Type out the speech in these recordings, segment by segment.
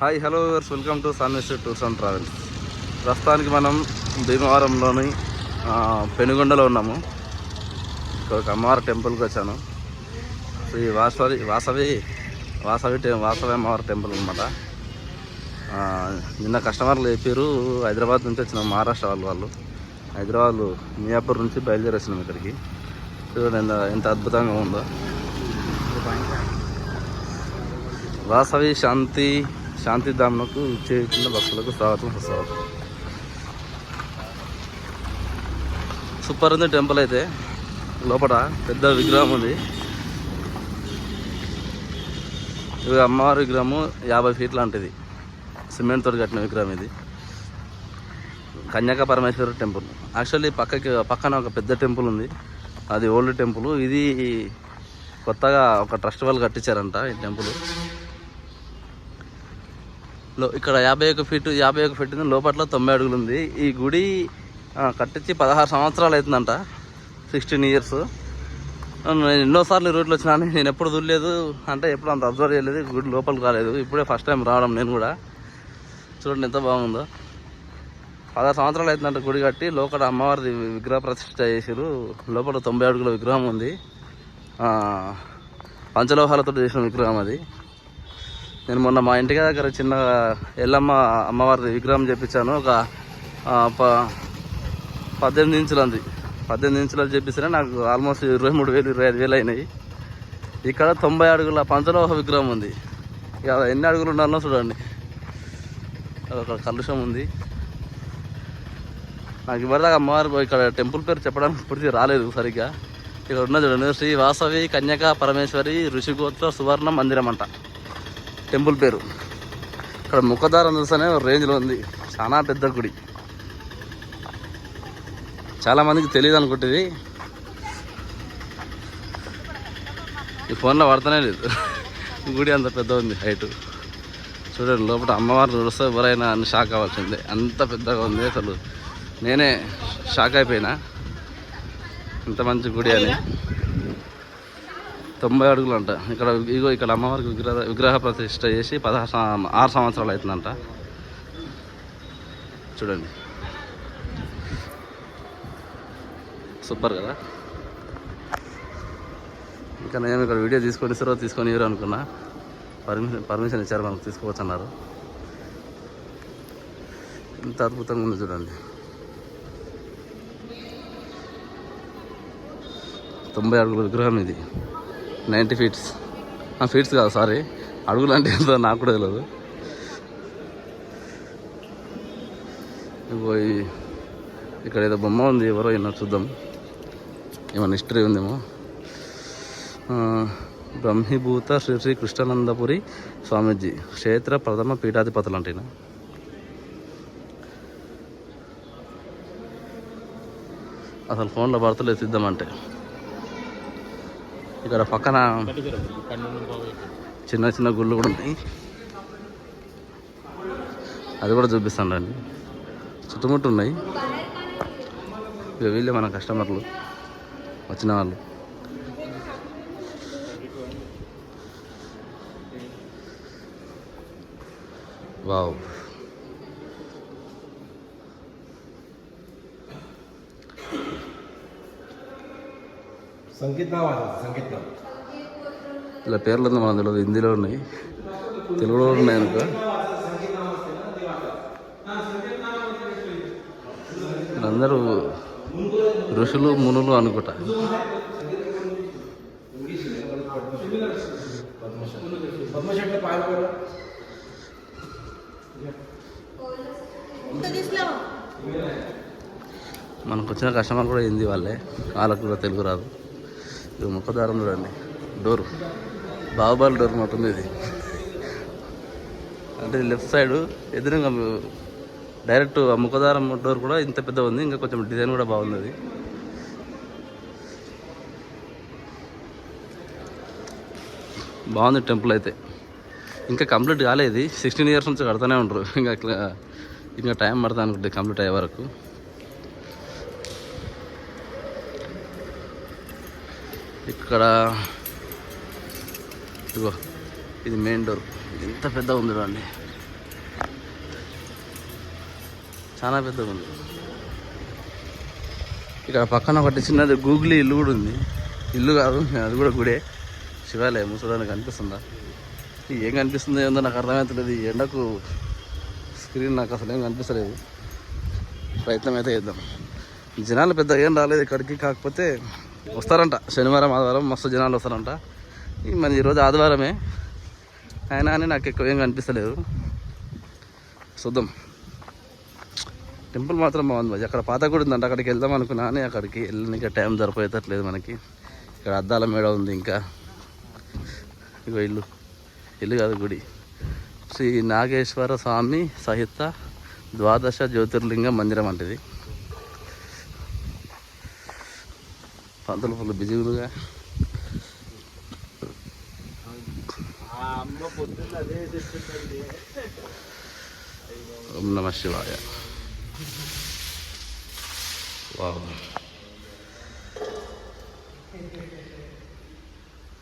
Hi hello viewers welcome to Sunwest tours and travels ప్రస్తుతానికి మనం భీమవరంలోని పెనుగొండలో ఉన్నాము. ఇక్కడ ఒక అమ్మవారి టెంపుల్కి వచ్చాను. శ్రీ వాసవి వాసవి వాసవి వాసవి అమ్మవారి టెంపుల్ అనమాట నిన్న కస్టమర్లు చెప్పారు హైదరాబాద్ నుంచి వచ్చిన మహారాష్ట్ర వాళ్ళు వాళ్ళు. హైదరాబాద్ మియాపూర్ నుంచి బయలుదేరి వచ్చినాం ఇక్కడికి. చూడండి ఎంత ఎంత అద్భుతంగా ఉందో. వాసవి శాంతి. శాంతిధామ్కు చేరుకున్న భక్తులకు స్వాగతం సుస్వాగతం సూపర్ ఉంది టెంపుల్ అయితే. లోపల పెద్ద విగ్రహం ఉంది. ఇది అమ్మవారి విగ్రహము యాభై ఫీట్ లాంటిది. సిమెంట్ తోటి కట్టిన విగ్రహం ఇది. కన్యాక పరమేశ్వర టెంపుల్. యాక్చువల్లీ పక్కకి పక్కన ఒక పెద్ద టెంపుల్ ఉంది. అది ఓల్డ్ టెంపుల్. ఇది కొత్తగా ఒక ట్రస్ట్ వాళ్ళు కట్టించారంట ఈ టెంపుల్. ఇక్కడ యాభై ఒక ఫీట్ యాభై ఒక ఫీట్ లోపల తొంభై అడుగులు ఉంది ఈ గుడి కట్టించి పదహారు సంవత్సరాలు అవుతుందంట. సిక్స్టీన్ ఇయర్స్ నేను ఎన్నోసార్లు ఈ రూట్లో వచ్చినా నేను ఎప్పుడు చూడలేదు. అంటే ఎప్పుడు అంత అబ్జర్వ్ చేయలేదు. గుడి లోపలికి రాలేదు. ఇప్పుడే ఫస్ట్ టైం రావడం నేను కూడా. చూడండి ఎంత బాగుందో. పదహారు సంవత్సరాలు అవుతుందంట గుడి కట్టి. లోపల అమ్మవారిది విగ్రహ ప్రతిష్ఠ చేసారు లోపల తొంభై అడుగుల విగ్రహం ఉంది. పంచలోహాలతో చేసిన విగ్రహం అది. నేను మొన్న మా ఇంటి దగ్గర చిన్న ఎల్లమ్మ అమ్మవారి విగ్రహం చేపించాను. ఒక ప- పద్దెనిమిది ఇంచులు అంది. పద్దెనిమిది ఇంచులు చెప్పిస్తే నాకు ఆల్మోస్ట్ ఇరవై మూడు వేలు ఇరవై ఐదు వేలు అయినాయి. ఇక్కడ తొంభై అడుగుల పంచలోహ విగ్రహం ఉంది. ఇక ఎన్ని అడుగులు ఉండాలో చూడండి. ఒక కలుషం ఉంది. నాకు ఇవ్వదాకా అమ్మవారు ఇక్కడ టెంపుల్ పేరు చెప్పడానికి పూర్తి రాలేదు సరిగ్గా. ఇక్కడ ఉన్న చూడండి శ్రీ వాసవి కన్యక పరమేశ్వరి ఋషిగోత్ర సువర్ణ మందిరం అంట టెంపుల్ పేరు. ఇక్కడ ముఖదారం చూస్తేనే రేంజ్లో ఉంది. చాలా పెద్ద గుడి. చాలామందికి తెలియదు అనుకుంటుంది. ఈ ఫోన్లో వాడతానే లేదు. గుడి అంత పెద్ద ఉంది హైట్ చూడండి లోపల అమ్మవారిని చూస్తే ఎవరైనా అని షాక్ అవ్వాల్సిందే. అంత పెద్దగా ఉంది అసలు. నేనే షాక్ అయిపోయినా. ఇంత మంచి గుడి అని. తొంభై అడుగులు అంట ఇక్కడ ఇగో ఇక్కడ అమ్మవారికి విగ్రహ విగ్రహ ప్రతిష్ట చేసి పదహారు ఆరు సంవత్సరాలు అవుతుందంట. చూడండి. సూపర్ కదా? ఇంకా నేను ఇక్కడ వీడియో తీసుకొని సరో తీసుకొని ఇవ్వరు అనుకున్నా. పర్మిషన్ పర్మిషన్ ఇచ్చారు మనకు తీసుకోవచ్చు అన్నారు ఇంత అద్భుతంగా ఉంది చూడండి. తొంభై అడుగుల విగ్రహం ఇది. Ninety feets. ఫీట్స్ కాదు సారీ అడుగులు అంటే ఎంతో నాకు కూడా తెలియదు పోయి ఇక్కడ ఏదో బొమ్మ ఉంది ఎవరో ఏమో చూద్దాం. ఏమైనా హిస్టరీ ఉందేమో. బ్రహ్మీభూత శ్రీ శ్రీ కృష్ణానందపురి స్వామీజీ. క్షేత్ర ప్రథమ పీఠాధిపతులు అంటే అసలు ఫోన్లో భర్తలు ఎత్తిద్దామంటే ఇక్కడ పక్కన చిన్న చిన్న గుళ్ళు కూడా ఉన్నాయి. అది కూడా చూపిస్తాను రండి. చుట్టుముట్టు ఉన్నాయి. ఇక వీళ్ళే మన కస్టమర్లు వచ్చిన వాళ్ళు. వావ్. ఇలా పేర్లు ఉంది మనం హిందీలో ఉన్నాయి. తెలుగులో ఉన్నాయి అనుక. అందరూ ఋషులు మునులు అనుకుంటా. మనకు వచ్చిన కస్టమర్ కూడా హిందీ వాళ్ళే. వాళ్ళకు కూడా తెలుగు రాదు. ఇది ముఖదారం చూడండి డోర్. బాహుబలి డోర్ ఉంటుంది ఇది. అంటే లెఫ్ట్ సైడ్ ఎదురుగా డైరెక్ట్ ఆ ముఖదారం డోర్ కూడా ఇంత పెద్ద ఉంది. ఇంకా కొంచెం డిజైన్ కూడా బాగుంది అది. బాగుంది టెంపుల్ అయితే. ఇంకా కంప్లీట్ కాలేదు. సిక్స్టీన్ ఇయర్స్ నుంచి కడతానే ఉంటారు. ఇంకా ఇంకా టైం పడుతుంది అనుకుంటుంది కంప్లీట్ అయ్యే వరకు. ఇక్కడ ఇదిగో ఇది మెయిన్ డోర్ ఎంత పెద్ద ఉంది అండి చాలా పెద్దగా ఉంది. ఇక్కడ పక్కన ఒకటి చిన్నది గూగులీ ఇల్లు కూడా ఉంది. ఇల్లు కాదు అది కూడా గుడే. శివాలయం చూడడానికి కనిపిస్తుందా? ఏం కనిపిస్తుందో ఏందో నాకు అర్థమవుతలేదు ఈ ఎండకు స్క్రీన్ నాకు అసలు ఏం కనిపిస్తలేదు. ప్రయత్నం అయితే చేద్దాం. జనాలు పెద్ద ఏం రాలేదు ఇక్కడికి కాకపోతే వస్తారంట. శనివారం ఆదివారం మస్తు జనాలు వస్తారంట. మరి ఈరోజు ఆదివారమే. అయినా అని నాకు ఎక్కువ ఏం కనిపిస్తలేదు. చూద్దాం. టెంపుల్ మాత్రం బాగుంది మరి అక్కడ పాత గుడి ఉందంట. అక్కడికి వెళ్దాం అనుకున్నా అక్కడికి అక్కడికి ఇంకా టైం సరిపోయేటట్లేదు మనకి. ఇక్కడ అద్దాల మేడ ఉంది ఇంకా. ఇగో ఇల్లు. ఇల్లు కాదు గుడి. శ్రీ నాగేశ్వర స్వామి సహిత ద్వాదశ జ్యోతిర్లింగ మందిరం అంటది. పంతులు ఫుల్ బిజీగా అమ్మ ఓం నమ శివాయ. వావ్.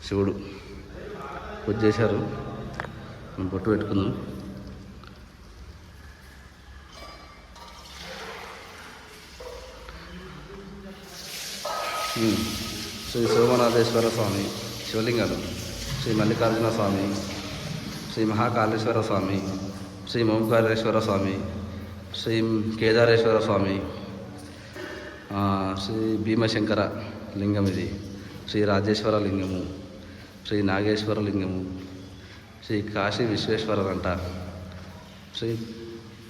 శివుడు పూజ చేశారు. బొట్టు పెట్టుకుందాం. శ్రీ సోమనాథేశ్వర స్వామి శివలింగాలు శ్రీ మల్లికార్జున స్వామి శ్రీ మహాకాళేశ్వర స్వామి శ్రీ ఓంకారేశ్వర స్వామి శ్రీ కేదారేశ్వర స్వామి శ్రీ భీమశంకర లింగం ఇది శ్రీ రాజేశ్వర లింగము శ్రీ నాగేశ్వర లింగము శ్రీ కాశీ విశ్వేశ్వర అంట శ్రీ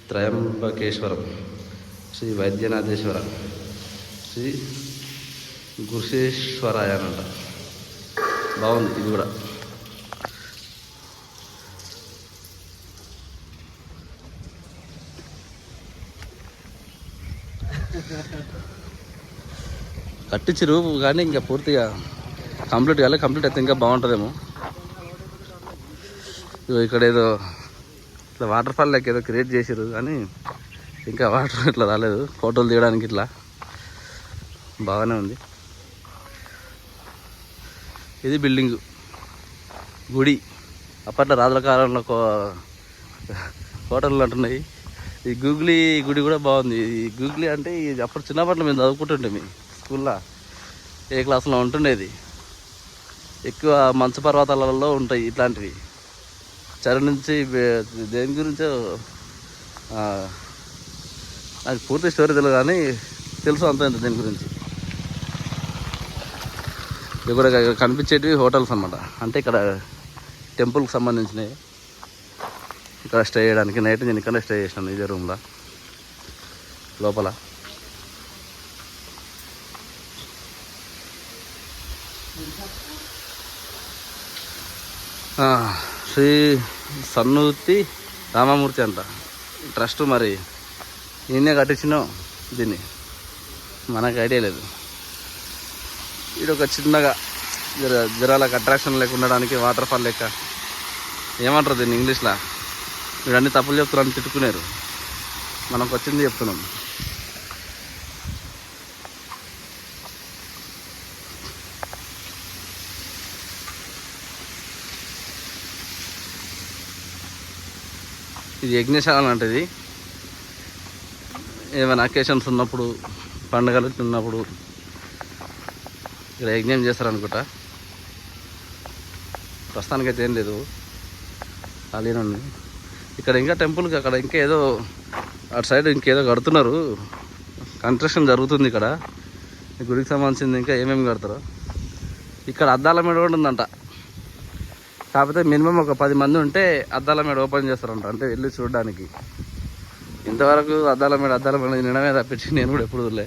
త్రయంబకేశ్వరం శ్రీ వైద్యనాథేశ్వర శ్రీ గురుశేశ్వరాయ అంట. బాగుంది ఇది కూడా. కట్టించరు కానీ ఇంకా పూర్తిగా కంప్లీట్ కాలే కంప్లీట్ అయితే ఇంకా బాగుంటుందేమో. ఇగో ఇక్కడ ఏదో ఇట్లా వాటర్ ఫాల్ లెక్క ఏదో క్రియేట్ చేసారు కానీ ఇంకా వాటర్ ఇట్లా రాలేదు. ఫోటోలు తీయడానికి ఇట్లా. బాగానే ఉంది. ఇది బిల్డింగ్. గుడి. అప్పట్లో రాజుల కాలంలో హోటళ్ళు అంటున్నాయి. ఈ గూగులీ గుడి కూడా బాగుంది. ఈ గూగులీ అంటే ఇది అప్పుడు చిన్నప్పట్లో మేము చదువుకుంటుండే మీ స్కూల్లో. ఏ క్లాస్లో ఉంటుండేది? ఎక్కువ మంచు పర్వతాలలో ఉంటాయి ఇట్లాంటివి. చెర నుంచి దేని గురించో నాకు పూర్తి స్టోరీ తెలియదు కానీ తెలుసు అంత దీని గురించి. ఇవి కూడా ఇక్కడ కనిపించేటివి హోటల్స్ అన్నమాట. అంటే ఇక్కడ టెంపుల్కి సంబంధించినవి. ఇక్కడ స్టే చేయడానికి నైట్ నేను ఇక్కడ స్టే చేసాను ఇదే రూమ్లో. లోపల. శ్రీ సన్నూర్తి రామమూర్తి అంట. ట్రస్ట్ మరి. నేనే కట్టించినావు దీన్ని. మనకు ఐడియా లేదు. ఇది ఒక చిన్నగా జర జరాలకు అట్రాక్షన్ లేక ఉండడానికి వాటర్ ఫాల్ లెక్క. ఏమంటారు దీన్ని ఇంగ్లీష్లో? మీరు అన్ని తప్పులు చెప్తున్నారని తిట్టుకున్నారు మనకు వచ్చింది చెప్తున్నాం. ఇది యజ్ఞశాల లాంటిది. ఏమైనా అకేషన్స్ ఉన్నప్పుడు పండుగలు ఉన్నప్పుడు ఇక్కడ యజ్ఞం చేస్తారనుకుంటా? ప్రస్తుతానికైతే ఏం లేదు. ఖాళీనే ఉంది. ఇక్కడ ఇంకా టెంపుల్కి అక్కడ ఇంకా ఏదో అటు సైడ్ ఇంకేదో కడుతున్నారు. కన్స్ట్రక్షన్ జరుగుతుంది ఇక్కడ. గుడికి సంబంధించింది ఇంకా ఏమేమి కడతారు. ఇక్కడ అద్దాల మేడ కూడా ఉందంట. కాకపోతే మినిమం ఒక పది మంది ఉంటే అద్దాల మేడ ఓపెన్ చేస్తారంట. అంటే వెళ్ళి చూడడానికి. ఇంతవరకు అద్దాల మేడ అద్దాల మేడ నిన్నమే తప్పించి నేను కూడా ఎప్పుడు వదిలే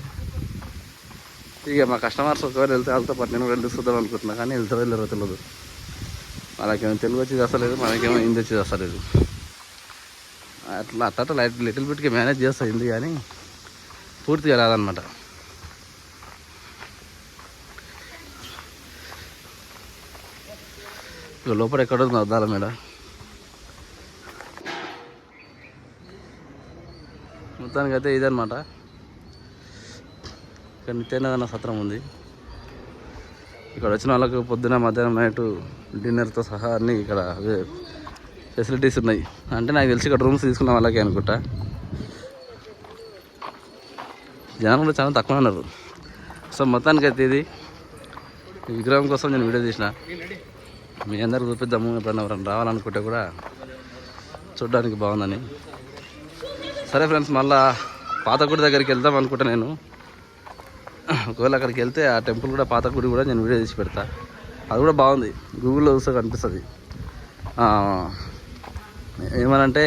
ఇక మా కస్టమర్స్ ఒకవేళ వెళ్తే వాళ్ళతో పాటు నేను కూడా వెళ్ళి చూద్దాం అనుకుంటున్నా కానీ వెళ్తారో వెళ్ళారో తెలియదు మనకేమో తెలుగు వచ్చి చేస్తలేదు మనకేమో హిందీ వచ్చి చేస్తలేదు అట్లా అట్ట లైట్ లిటిల్ బిట్కి మేనేజ్ చేస్తా హిందీ కానీ పూర్తిగా రాదనమాట ఇక లోపల ఎక్కడ ఉంది అద్దాల మేడ మొత్తానికి అయితే ఇదనమాట ఇక్కడ నిత్యానందన సత్రం ఉంది. ఇక్కడ వచ్చిన వాళ్ళకు పొద్దున మధ్యాహ్నం నైట్ డిన్నర్తో సహా అన్నీ ఇక్కడ ఫెసిలిటీస్ ఉన్నాయి. అంటే నాకు తెలిసి ఇక్కడ రూమ్స్ తీసుకున్న వాళ్ళకి అనుకుంటా. జనం కూడా చాలా తక్కువ ఉన్నారు. సో మొత్తానికి అయితే ఇది విగ్రహం కోసం నేను వీడియో తీసిన. మీ అందరికి చూపిద్దాము ఎప్పుడన్నా ఎవరైనా రావాలనుకుంటే కూడా చూడడానికి బాగుందని. సరే ఫ్రెండ్స్ మళ్ళా పాత గుడి దగ్గరికి వెళ్దాం అనుకుంటా నేను. ఒకవేళ అక్కడికి వెళ్తే ఆ టెంపుల్ కూడా పాత గుడి కూడా నేను వీడియో తీసి పెడతా. అది కూడా బాగుంది. గూగుల్లో చూస్తే కనిపిస్తుంది. ఏమనంటే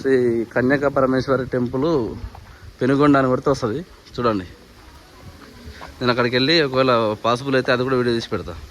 శ్రీ కన్యాక పరమేశ్వరి టెంపుల్ పెనుగొండ అని కొడితే వస్తుంది. చూడండి. నేను అక్కడికి వెళ్ళి ఒకవేళ పాసిబుల్ అయితే అది కూడా వీడియో తీసి పెడతాను